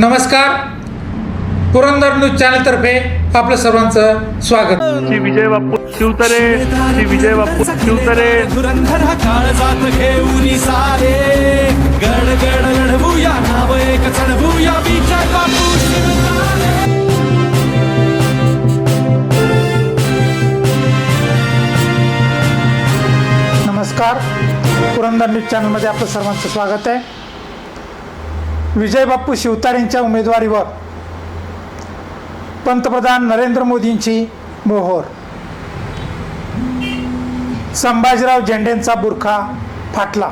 नमस्कार. पुरंदर न्यूज चॅनलतर्फे आपलं सर्वांचं स्वागत. श्री विजय बापू शिवतरे श्री विजय बापू शिवतरे. धुरंधर काळजात घेऊन सारे. गड गड लढवूया नाव एक चढवूया विजय बापू नमस्कार. पुरंदर न्यूज चॅनलमध्ये आपलं सर्वांचं स्वागत आहे. विजय बाप्पू शिवतारेंच्या उमेदवारीवर पंतप्रधान नरेंद्र मोदींची मोहोर. संभाजीराव झेंडेंचा बुरखा फाटला.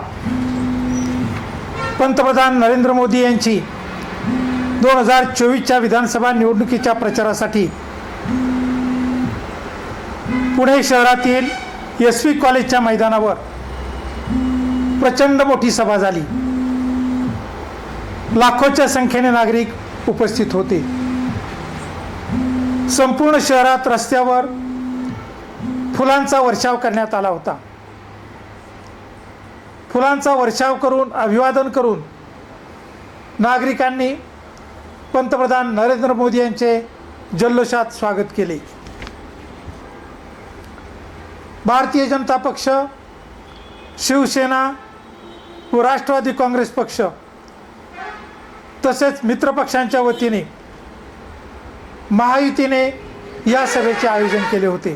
पंतप्रधान नरेंद्र मोदी यांची दोन हजार चोवीसच्या विधानसभा निवडणुकीच्या प्रचारासाठी पुणे शहरातील एस व्ही कॉलेजच्या मैदानावर प्रचंड मोठी सभा झाली. लाखोच्या संख्येने नागरिक उपस्थित होते. संपूर्ण शहरात रस्त्यावर फुलांचा वर्षाव करण्यात आला होता. फुलांचा वर्षाव करून अभिवादन करून नागरिकांनी पंतप्रधान नरेंद्र मोदी यांचे जल्लोषात स्वागत केले. भारतीय जनता पक्ष शिवसेना व राष्ट्रवादी काँग्रेस पक्ष तसेच मित्रपक्षांच्या वतीने महायुतीने या सभेचे आयोजन केले होते.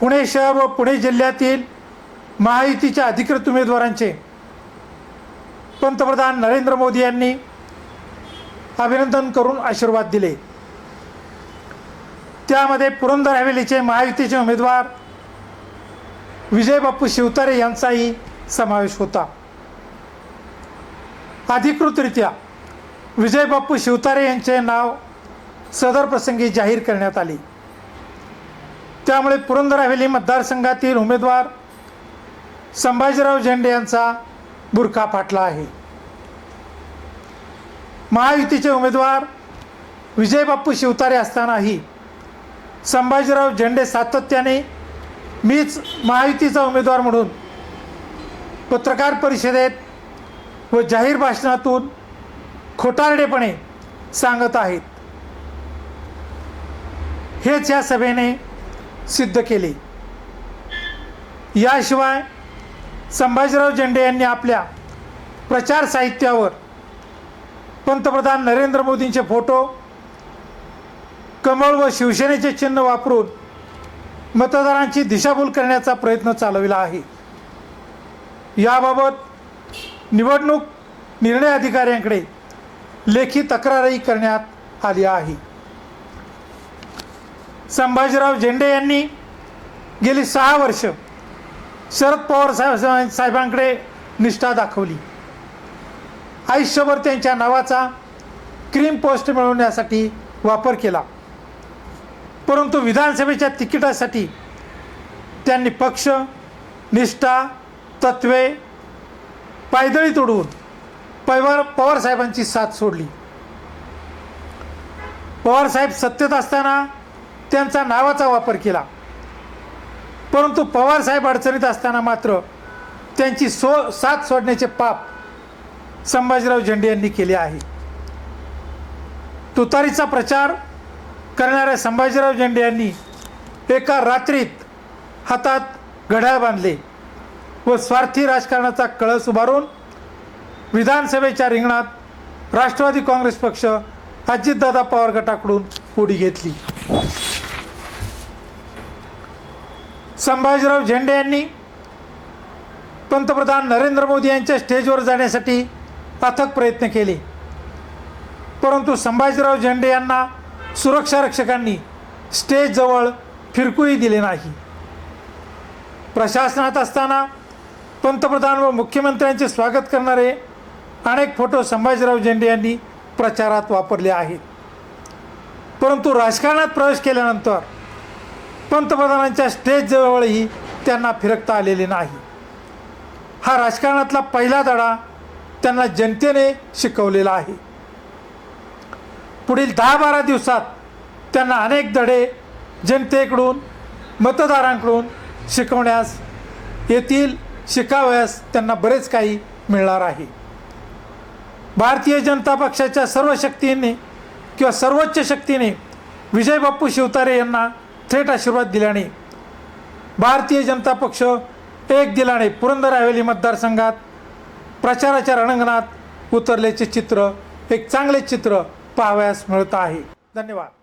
पुणे शहर व पुणे जिल्ह्यातील महायुतीच्या अधिकृत उमेदवारांचे पंतप्रधान नरेंद्र मोदी यांनी अभिनंदन करून आशीर्वाद दिले. त्यामध्ये पुरंदर हवेलीचे महायुतीचे उमेदवार विजय बाप्पू शिवतारे यांचाही समावेश होता. अधिकृतरित्या विजय बाप्पू शिवतारे यांचे नाव सदर प्रसंगी जाहीर करण्यात आले. त्यामुळे पुरंदर हवेली मतदारसंघातील उमेदवार संभाजीराव झेंडे यांचा बुरखा फाटला आहे. महायुतीचे उमेदवार विजय बाप्पू शिवतारे असतानाही संभाजीराव झेंडे सातत्याने मीच महायुतीचा उमेदवार म्हणून पत्रकार परिषदेत व जाहीर भाषणातून खोटारडेपणे सांगत आहेत. हेच या सभेने सिद्ध केले. याशिवाय संभाजीराव झेंडे यांनी आपल्या प्रचार साहित्यावर पंतप्रधान नरेंद्र मोदींचे फोटो कमळ व शिवसेनेचे चिन्ह वापरून मतदारांची दिशाभूल करण्याचा प्रयत्न चालविला आहे. याबाबत निवडणूक निर्णय अधिकाऱ्यांकडे लेखी तक्रारही करण्यात आली आहे. संभाजीराव झेंडे यांनी गेली सहा वर्ष शरद पवार साहेब साहेबांकडे निष्ठा दाखवली. आयुष्यभर त्यांच्या नावाचा क्रीम पोस्ट मिळवण्यासाठी वापर केला. परंतु विधानसभेच्या तिकिटासाठी त्यांनी पक्ष निष्ठा तत्वे पायदळी तोडून पवार पवारसाहेबांची साथ सोडली. पवारसाहेब सत्तेत असताना त्यांचा नावाचा वापर केला. परंतु पवारसाहेब अडचणीत असताना मात्र त्यांची सो साथ सोडण्याचे पाप संभाजीराव झेंडे यांनी केले आहे. तुतारीचा प्रचार करणाऱ्या संभाजीराव झेंडे यांनी एका रात्रीत हातात घड्याळ बांधले. व स्वार्थी राजकारणाचा कळस उभारून विधानसभेच्या रिंगणात राष्ट्रवादी काँग्रेस पक्ष अजितदादा पवार गटाकडून उडी घेतली. संभाजीराव झेंडे यांनी पंतप्रधान नरेंद्र मोदी यांच्या स्टेजवर जाण्यासाठी अथक प्रयत्न केले. परंतु संभाजीराव झेंडे यांना सुरक्षा रक्षकांनी स्टेजजवळ फिरकूही दिले नाही. प्रशासनात असताना पंतप्रधान व मुख्यमंत्र्यांचे स्वागत करणारे अनेक फोटो संभाजीराव झेंडे यांनी प्रचारात वापरले आहेत. परंतु राजकारणात प्रवेश केल्यानंतर पंतप्रधानांच्या स्टेजजवळही त्यांना फिरकता आलेले नाही. हा राजकारणातला पहिला धडा त्यांना जनतेने शिकवलेला आहे. पुढील दहा बारा दिवसात त्यांना अनेक धडे जनतेकडून मतदारांकडून शिकवण्यास येतील. शिकावयास त्यांना बरेच काही मिळणार आहे. भारतीय जनता पक्षाच्या सर्व शक्तींनी किंवा सर्वोच्च शक्तीने विजय बाप्पू शिवतारे यांना थेट आशीर्वाद दिल्याने भारतीय जनता पक्ष एक दिलाने पुरंदर हवेली मतदारसंघात प्रचाराच्या रणांगणात उतरल्याचे चित्र एक चांगले चित्र पाहावयास मिळत आहे. धन्यवाद.